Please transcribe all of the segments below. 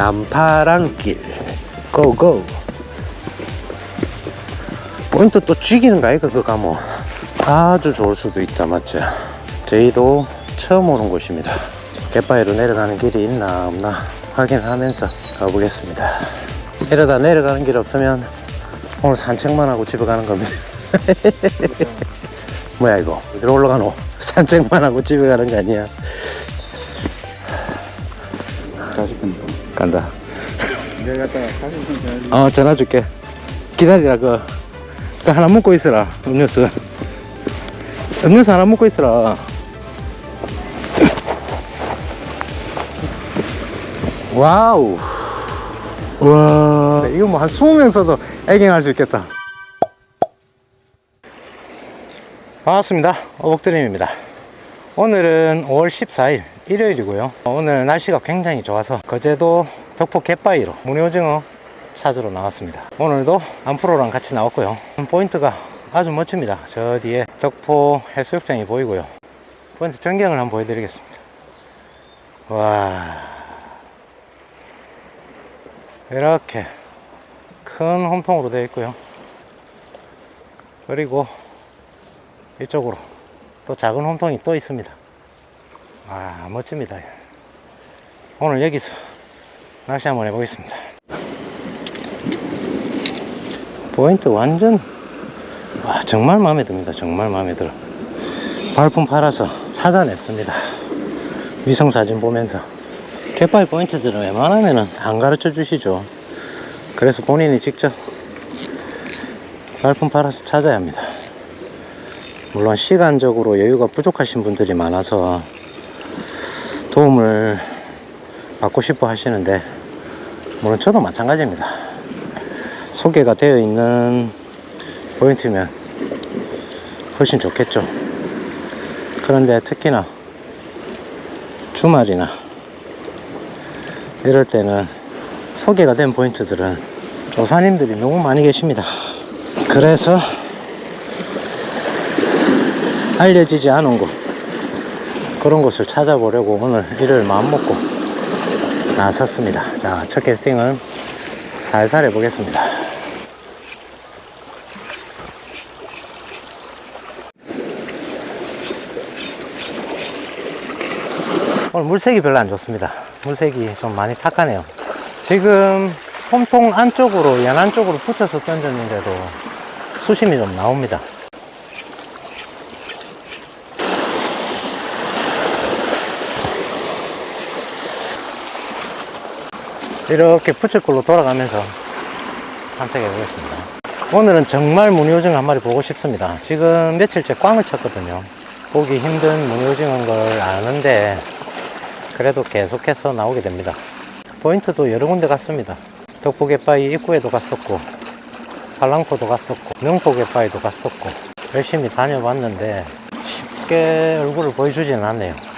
남파랑길. 고고. 포인트 또 죽이는 거 아이가 그거 가면 아주 좋을 수도 있다 맞지 저희도 처음 오는 곳입니다. 갯바위로 내려가는 길이 있나 없나 확인하면서 가보겠습니다. 이러다 내려가는 길 없으면 오늘 산책만 하고 집에 가는 겁니다. 뭐야 이거? 어디로 올라가노? 산책만 하고 집에 가는 거 아니야 간다. 내가 갔다가 40분 전에 어 전화 줄게. 기다리라 그, 그 하나 먹고 있으라 음료수. 음료수 하나 먹고 있으라. 와우. 와. 이거 뭐 한 20명 써도 애경할 수 있겠다. 반갑습니다. 어복드림입니다 오늘은 5월 14일 일요일이고요. 오늘 날씨가 굉장히 좋아서 거제도 덕포 갯바위로 무늬오징어 찾으러 나왔습니다. 오늘도 안프로랑 같이 나왔고요. 포인트가 아주 멋집니다. 저 뒤에 덕포 해수욕장이 보이고요. 포인트 전경을 한번 보여드리겠습니다. 와. 이렇게 큰 홈통으로 되어 있고요. 그리고 이쪽으로 또 작은 홈통이 또 있습니다. 아 멋집니다. 오늘 여기서 낚시 한번 해보겠습니다. 포인트 완전 와 정말 마음에 듭니다. 정말 마음에 들어. 발품 팔아서 찾아냈습니다. 위성사진 보면서 갯바위 포인트들은 웬만하면 안 가르쳐 주시죠. 그래서 본인이 직접 발품 팔아서 찾아야 합니다 물론 시간적으로 여유가 부족하신 분들이 많아서 도움을 받고 싶어 하시는데 물론 저도 마찬가지입니다. 소개가 되어 있는 포인트면 훨씬 좋겠죠. 그런데 특히나 주말이나 이럴 때는 소개가 된 포인트들은 조사님들이 너무 많이 계십니다. 그래서 알려지지 않은 곳 그런 곳을 찾아보려고 오늘 일요일 마음먹고 나섰습니다. 자 첫 캐스팅은 살살 해보겠습니다. 오늘 물색이 별로 안 좋습니다. 물색이 좀 많이 탁하네요. 지금 홈통 안쪽으로 연안 쪽으로 붙여서 던졌는데도 수심이 좀 나옵니다 이렇게 부채꼴로 돌아가면서 탐색해 보겠습니다. 오늘은 정말 무늬오징어 한 마리 보고 싶습니다. 지금 며칠째 꽝을 쳤거든요. 보기 힘든 무늬오징어인 걸 아는데 그래도 계속해서 나오게 됩니다. 포인트도 여러 군데 갔습니다. 덕포갯바위 입구에도 갔었고 팔랑포도 갔었고 능포갯바위도 갔었고 열심히 다녀봤는데 쉽게 얼굴을 보여주지는 않네요.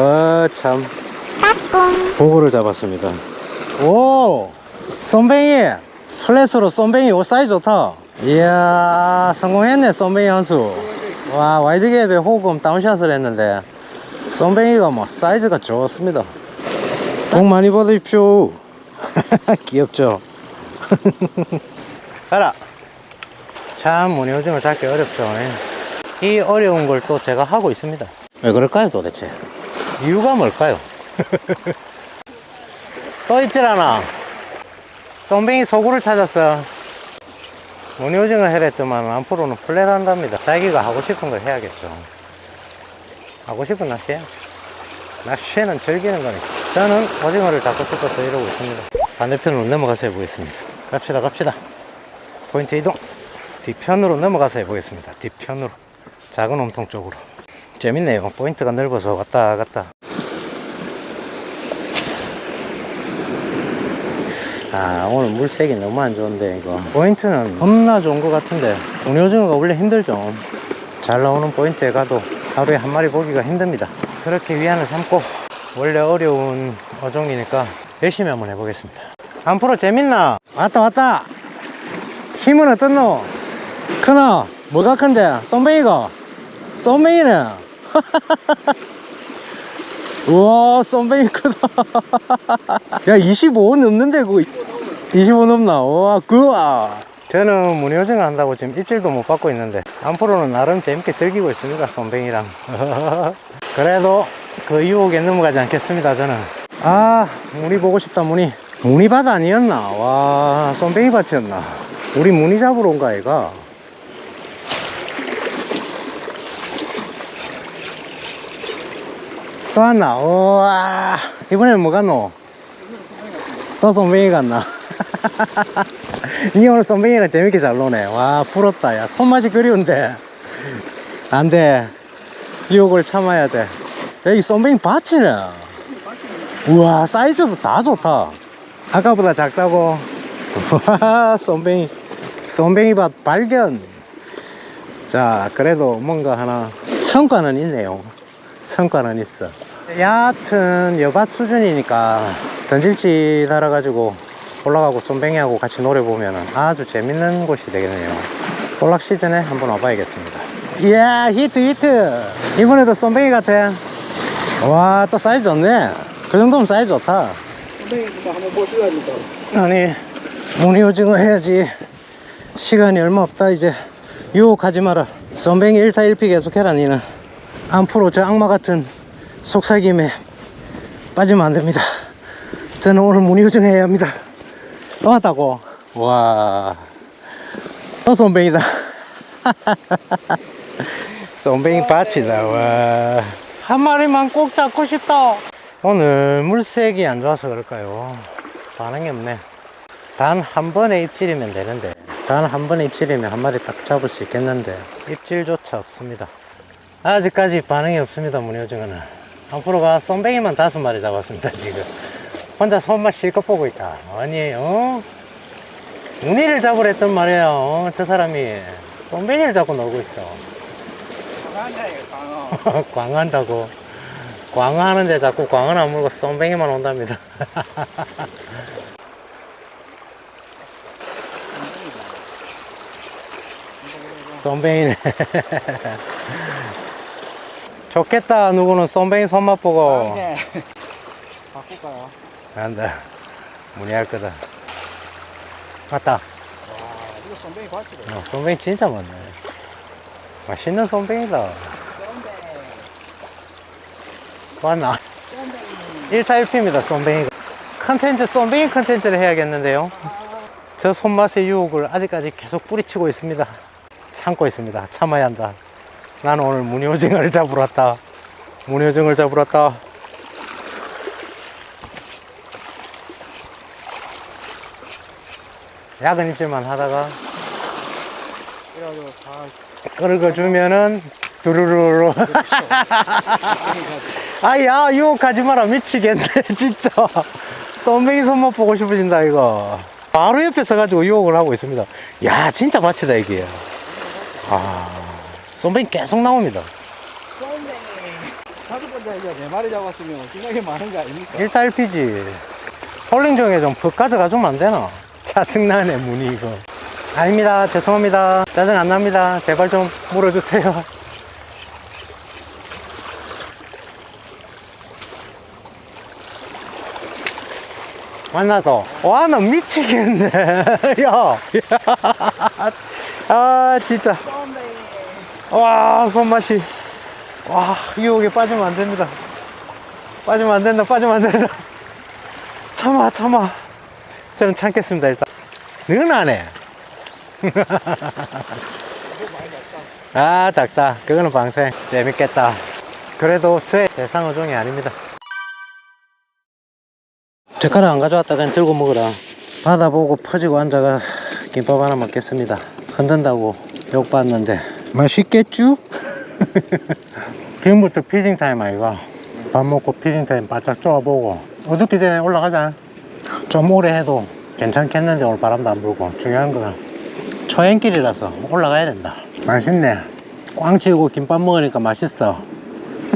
어, 참. 보고를 잡았습니다. 오! 쏨뱅이! 플랫으로 쏨뱅이 오 사이즈 좋다. 이야, 성공했네, 쏨뱅이 한 수. 와, 와이드갭에 호흡음 다운샷을 했는데, 쏨뱅이가 뭐 사이즈가 좋습니다. 복 많이 받으십시오. 귀엽죠? 가라! 참, 무늬 오징어 잡기 어렵죠. 이 어려운 걸 또 제가 하고 있습니다. 왜 그럴까요, 도대체? 이유가 뭘까요? 또 입질 않아. 쏨뱅이 소구를 찾았어. 무늬오징어 해랬더만 앞으로는 플랫 한답니다. 자기가 하고 싶은 걸 해야겠죠. 하고 싶은 낚시 해야죠. 낚시는 즐기는 거니까. 저는 오징어를 잡고 싶어서 이러고 있습니다. 반대편으로 넘어가서 해보겠습니다. 갑시다, 갑시다. 포인트 이동. 뒤편으로 넘어가서 해보겠습니다. 뒤편으로. 작은 홈통 쪽으로. 재밌네요. 포인트가 넓어서 왔다 갔다. 아 오늘 물색이 너무 안 좋은데 이거 포인트는 겁나 좋은 것 같은데 운io징어가 원래 힘들죠 잘 나오는 포인트에 가도 하루에 한 마리 보기가 힘듭니다 그렇게 위안을 삼고 원래 어려운 어종이니까 열심히 한번 해보겠습니다 안프로 재밌나? 왔다 왔다 힘은 어떻노? 크나? 뭐가 큰데? 쏨뱅이가? 쏨뱅이네 우와 쏨뱅이 크다. 야 25 넘는데 그거. 25 넘나? 와 그와 저는 무늬오징어 한다고 지금 입질도 못 받고 있는데 안프로는 나름 재밌게 즐기고 있습니다 쏨뱅이랑. 그래도 그 유혹에 넘어가지 않겠습니다 저는. 아 무늬 보고 싶다 무늬. 무늬밭 아니었나? 와 쏨뱅이 밭이었나? 우리 무늬 잡으러 온가 얘가 또 왔나? 우와 이번엔 뭐 갔노? 또 쏨뱅이 갔나 니 오늘 쏨뱅이랑 재밌게 잘 노네. 와 부럽다. 야 손맛이 그리운데. 안돼. 유혹을 참아야 돼. 여기 쏨뱅이 밭이네. 우와 사이즈도 다 좋다. 아까보다 작다고. 와 쏨뱅이 쏨뱅이 밭 발견. 자 그래도 뭔가 하나 성과는 있네요. 성과는 있어 얕은 여밭 수준이니까 던질질 알아가지고 올라가고 쏨뱅이하고 같이 노래 보면 아주 재밌는 곳이 되겠네요. 볼락 시즌에 한번 와봐야겠습니다. 이야 히트 히트! 이번에도 쏨뱅이 같아. 와 또 사이즈 좋네. 그 정도면 사이즈 좋다. 선배님부터 한번 보셔야겠다. 아니 무늬 오징어 해야지. 시간이 얼마 없다 이제. 유혹하지 마라. 쏨뱅이 1타 1피 계속해라 니는. 안프로 저 악마 같은 속삭임에 빠지면 안 됩니다. 저는 오늘 무늬 오징어 해야 합니다. 또 왔다고. 와또 쏨뱅이다. 쏨뱅이 밭이다. 와 한 마리만 꼭 잡고 싶다. 오늘 물색이 안 좋아서 그럴까요? 반응이 없네. 단 한 번의 입질이면 되는데. 단 한 번의 입질이면 한 마리 딱 잡을 수 있겠는데. 입질조차 없습니다. 아직까지 반응이 없습니다 무늬오징어는 앞으로가 쏨뱅이만 다섯 마리 잡았습니다 지금 혼자 손맛 실컷 보고 있다 아니 어? 무늬를 잡으랬단 말이야 어? 저 사람이 쏨뱅이를 잡고 놀고 있어 강어. 광한다고 광하는데 자꾸 광은 안 물고 쏨뱅이만 온답니다 쏨뱅이네 좋겠다 누구는. 쏨뱅이 손맛 보고. 네. 바꿀까요? 안다 무리할 거다. 맞다. 와, 이거 선배님 봤지도. 어, 쏨뱅이 진짜 많네. 맛있는 쏨뱅이다. 맞나? 1타 1피입니다 쏨뱅이가 컨텐츠 쏨뱅이 컨텐츠를 해야겠는데요. 저 손맛의 유혹을 아직까지 계속 뿌리치고 있습니다. 참고 있습니다. 참아야 한다 나는 오늘 무늬오징어를 잡으러 왔다. 무늬오징어를 잡으러 왔다. 야근 입질만 하다가 끌어주면은 두루루루. 아야 유혹하지 마라. 미치겠네 진짜. 쏨뱅이 손맛 보고 싶어진다 이거. 바로 옆에 서가지고 유혹을 하고 있습니다. 야 진짜 밭이다 이게. 아 쏨뱅이 계속 나옵니다. 선배님. 다섯 번째 이제 네 마리 잡았으면 생각이 많은 거 아닙니까? 1타 1피지. 홀링 중에 좀푹 가져가주면 안 되나? 짜증나네 문이 이거. 아닙니다. 죄송합니다. 짜증 안 납니다. 제발 좀 물어주세요. 만나서 와 나 미치겠네. 야, 아 진짜 와 손맛이. 와 유혹에 빠지면 안 됩니다. 빠지면 안 된다 빠지면 안 된다. 참아 참아. 저는 참겠습니다 일단. 는 안해. 아 작다. 그거는 방생. 재밌겠다. 그래도 저의 대상 어종이 아닙니다. 젓가락 안 가져왔다. 그냥 들고 먹으라. 바다 보고 퍼지고 앉아가 김밥 하나 먹겠습니다. 흔든다고 욕 받는데 맛있겠쥬? 지금부터 피딩 타임 아이가 밥 먹고 피딩 타임 바짝 쪼아보고. 어둡기 전에 올라가자. 좀 오래 해도 괜찮겠는데 오늘 바람도 안 불고. 중요한 거는 초행길이라서 올라가야 된다. 맛있네. 꽝 치고 김밥 먹으니까 맛있어.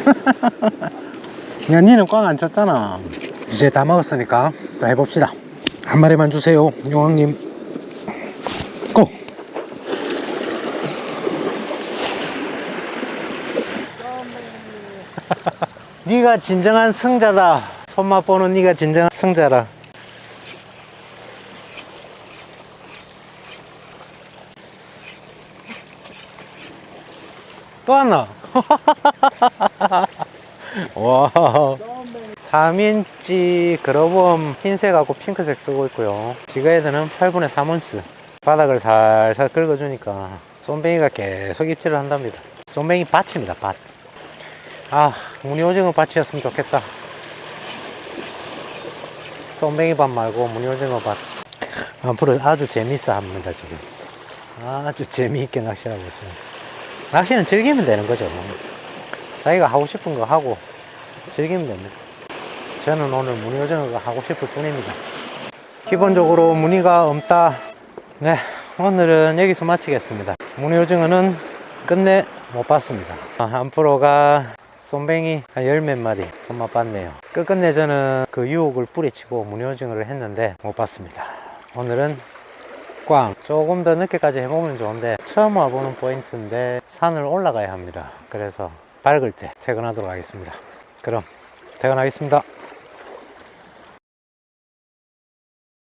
야 니는 꽝 안 쳤잖아. 이제 다 먹었으니까 또 해봅시다. 한 마리만 주세요 용왕님 네가 진정한 승자다. 손맛 보는 네가 진정한 승자라. 또 하나? 와. 3인치 그러범 흰색하고 핑크색 쓰고 있고요. 지그헤드는 8분의 3온스. 바닥을 살살 긁어주니까 쏨뱅이가 계속 입질을 한답니다. 쏨뱅이 밭입니다 밭 아, 무늬오징어 밭이었으면 좋겠다. 쏨뱅이 밭 말고 무늬오징어 밭. 앞으로 아주 재밌어 합니다, 지금. 아주 재미있게 낚시하고 있습니다. 낚시는 즐기면 되는 거죠. 자기가 하고 싶은 거 하고 즐기면 됩니다. 저는 오늘 무늬오징어가 하고 싶을 뿐입니다. 기본적으로 무늬가 없다. 네, 오늘은 여기서 마치겠습니다. 무늬오징어는 끝내 못 봤습니다. 아, 앞으로가 쏨뱅이 한 열 몇 마리 손맛 봤네요. 끝끝내 저는 그 유혹을 뿌리치고 무늬오징어를 했는데 못 봤습니다. 오늘은 꽝 조금 더 늦게까지 해보면 좋은데 처음 와보는 포인트인데 산을 올라가야 합니다. 그래서 밝을 때 퇴근하도록 하겠습니다. 그럼 퇴근하겠습니다.